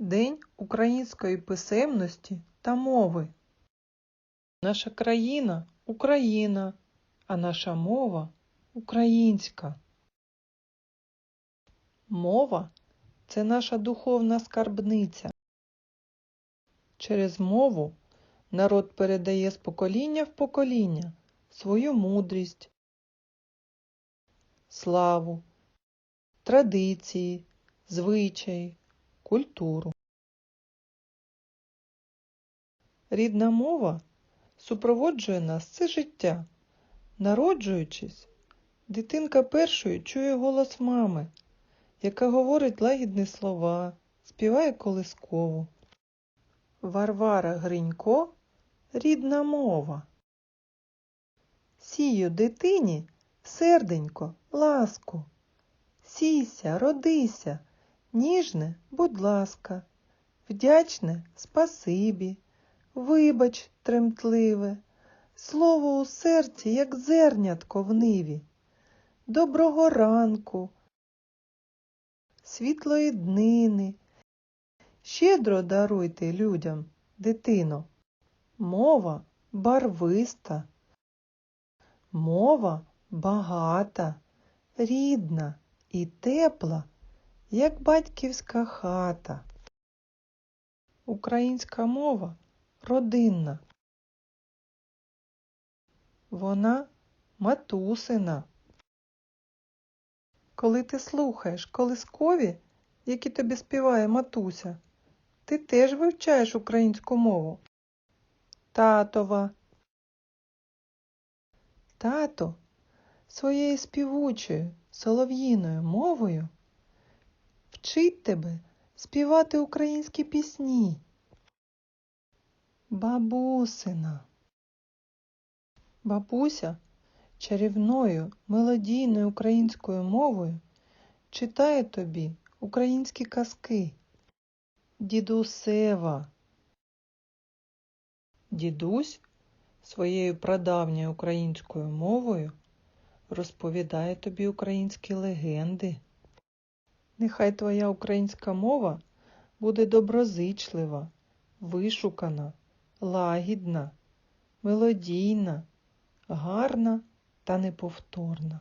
День української писемності та мови. Наша країна Україна, а наша мова українська. Мова це наша духовна скарбниця. Через мову народ передає з покоління в покоління свою мудрість, славу, традиції, звичаї, культуру. Рідна мова супроводжує нас все життя. Народжуючись, дитинка першою чує голос мами, яка говорить лагідні слова, співає колискову. Варвара Гринько рідна мова. Сію дитині серденько, ласку. Сійся, родися, ніжне, будь ласка, вдячне спасибі, вибач тремтливе, слово у серці, як зернятко в ниві. Доброго ранку, світлої днини. Щедро даруйте людям, дитино. Мова барвиста, мова багата, рідна і тепла, як батьківська хата. Українська мова родинна. Вона матусина. Коли ти слухаєш колискові, які тобі співає матуся, ти теж вивчаєш українську мову. Татова. Тато своєю співучою солов'їною мовою вчить тебе співати українські пісні. Бабусина. Бабуся чарівною мелодійною українською мовою читає тобі українські казки. Дідусева. Дідусь своєю прадавньою українською мовою розповідає тобі українські легенди. Нехай твоя українська мова буде доброзичлива, вишукана, лагідна, мелодійна, гарна та неповторна.